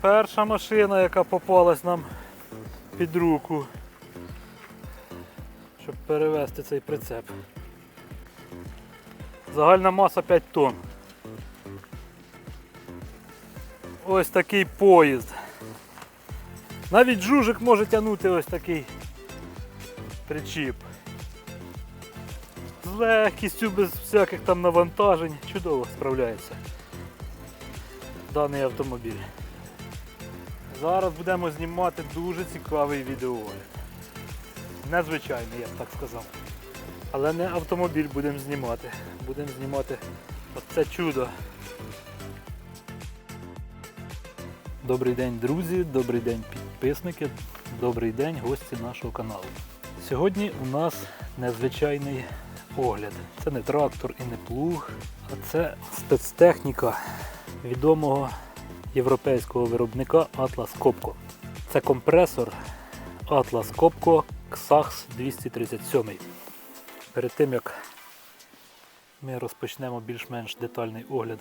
Перша машина, яка попалась нам під руку, щоб перевезти цей прицеп. Загальна маса 5 тонн. Ось такий поїзд. Навіть жужик може тягнути ось такий причіп. З легкістю, без всяких там навантажень. Чудово справляється даний автомобіль. Зараз будемо знімати дуже цікавий відеоогляд. Незвичайний, я б так сказав. Але не автомобіль будемо знімати. Будемо знімати оце чудо. Добрий день, друзі, добрий день, підписники, добрий день, гості нашого каналу. Сьогодні у нас незвичайний огляд. Це не трактор і не плуг, а це спецтехніка відомого європейського виробника Atlas Copco. Це компресор Atlas Copco Xax 237. Перед тим як ми розпочнемо більш-менш детальний огляд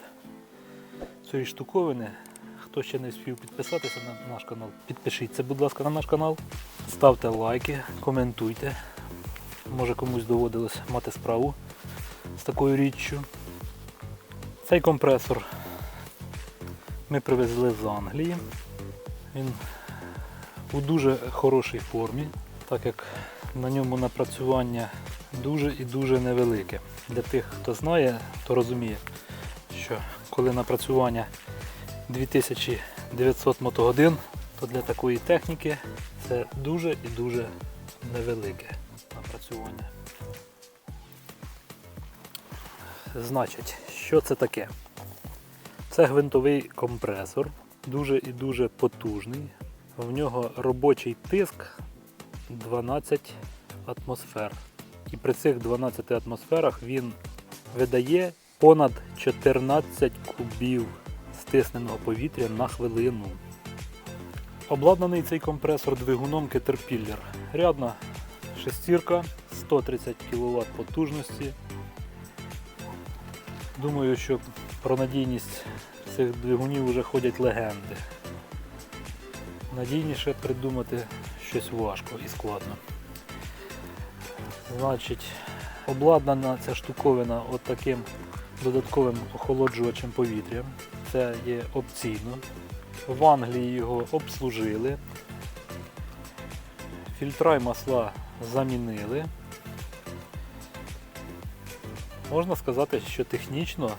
цієї штуковини, хто ще не встиг підписатися на наш канал, підпишіться, будь ласка, на наш канал, ставте лайки, коментуйте. Може комусь доводилось мати справу з такою річчю. Цей компресор ми привезли з Англії. Він у дуже хорошій формі, так як на ньому напрацювання дуже і дуже невелике. Для тих, хто знає, то розуміє, що коли напрацювання 2900 мотогодин, то для такої техніки це дуже і дуже невелике напрацювання. Значить, що це таке? Це гвинтовий компресор, дуже і дуже потужний. В нього робочий тиск 12 атмосфер. І при цих 12 атмосферах він видає понад 14 кубів стисненого повітря на хвилину. Обладнаний цей компресор двигуном Caterpillar. Рядна шестірка, 130 кВт потужності. Думаю, що про надійність цих двигунів вже ходять легенди. Надійніше придумати щось важко і складно. Значить, обладнана ця штуковина от таким додатковим охолоджувачем повітря. Це є опційно. В Англії його обслужили. Фільтра й масла замінили. Можна сказати, що технічно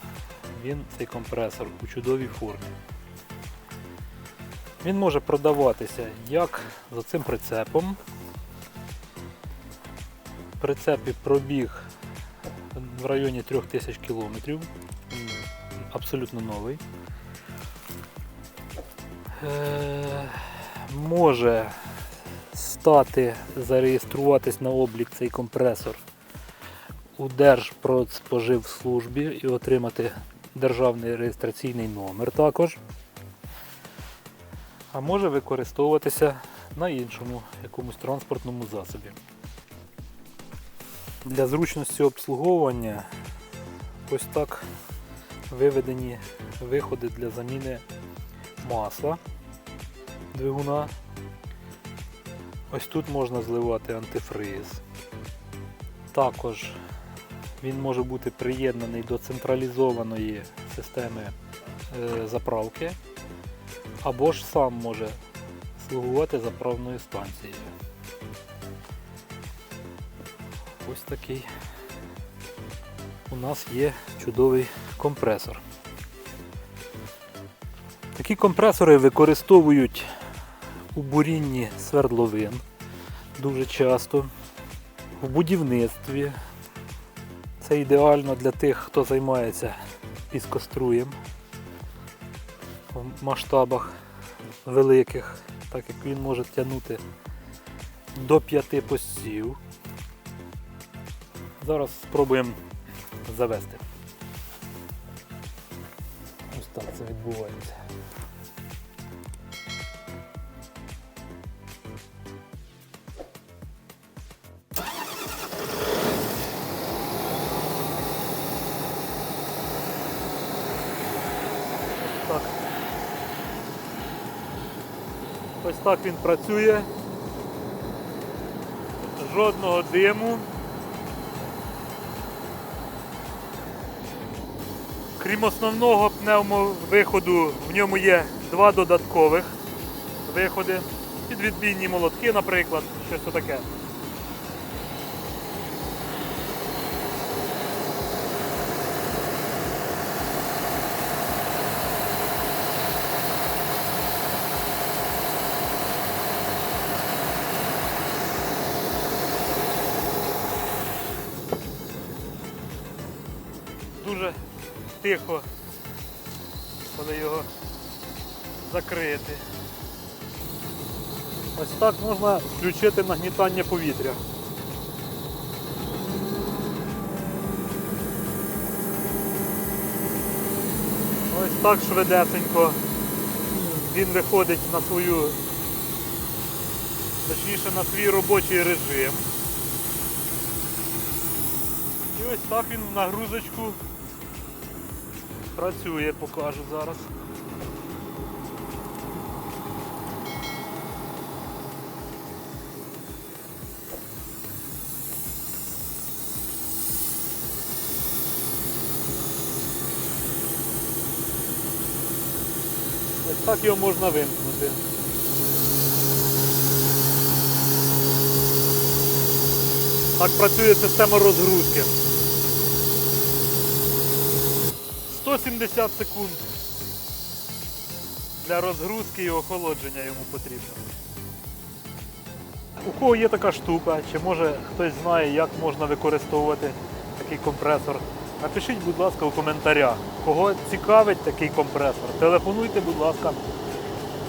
він цей компресор у чудовій формі. Він може продаватися як за цим прицепом. В прицепі пробіг в районі 3000 км. Абсолютно новий. Е, може стати, зареєструватись на облік цей компресор у Держпродспоживслужбі і отримати державний реєстраційний номер також. А може використовуватися на іншому якомусь транспортному засобі. Для зручності обслуговування ось так виведені виходи для заміни масла двигуна. Ось тут можна зливати антифриз. Також він може бути приєднаний до централізованої системи е, заправки, або ж сам може слугувати заправною станцією. Ось такий у нас є чудовий компресор. Такі компресори використовують у бурінні свердловин дуже часто, в будівництві. Це ідеально для тих, хто займається піскоструєм в масштабах великих, так як він може тягнути до 5 постів. Зараз спробуємо завести. Ось так це відбувається. Ось так він працює. Жодного диму. Крім основного пневмовиходу, в ньому є два додаткових виходи. Підвідбійні молотки, наприклад, щось таке. Дуже тихо, коли його закрити. Ось так можна включити нагнітання повітря. Ось так швидесенько він виходить на свою, точніше на свій робочий режим. І ось так він в нагрузочку працює, покажу зараз. Ось так його можна вимкнути. Так працює система розгрузки. 170 секунд для розгрузки і охолодження йому потрібно. У кого є така штука, чи може хтось знає, як можна використовувати такий компресор, напишіть, будь ласка, у коментарях, кого цікавить такий компресор. Телефонуйте, будь ласка,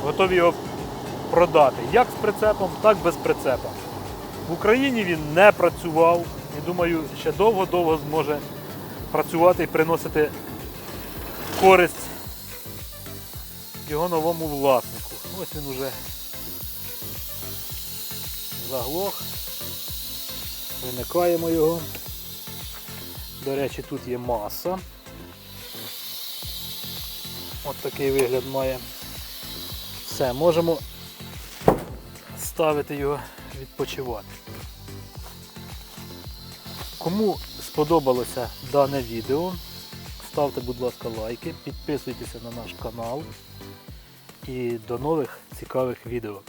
готові його продати. Як з прицепом, так без прицепа. В Україні він не працював і думаю, ще довго-довго зможе працювати і приносити користь його новому власнику. Ось він уже заглох. Вимикаємо його. До речі, тут є маса. От такий вигляд має. Все, можемо ставити його відпочивати. Кому сподобалося дане відео, ставте, будь ласка, лайки, підписуйтеся на наш канал і до нових цікавих відео.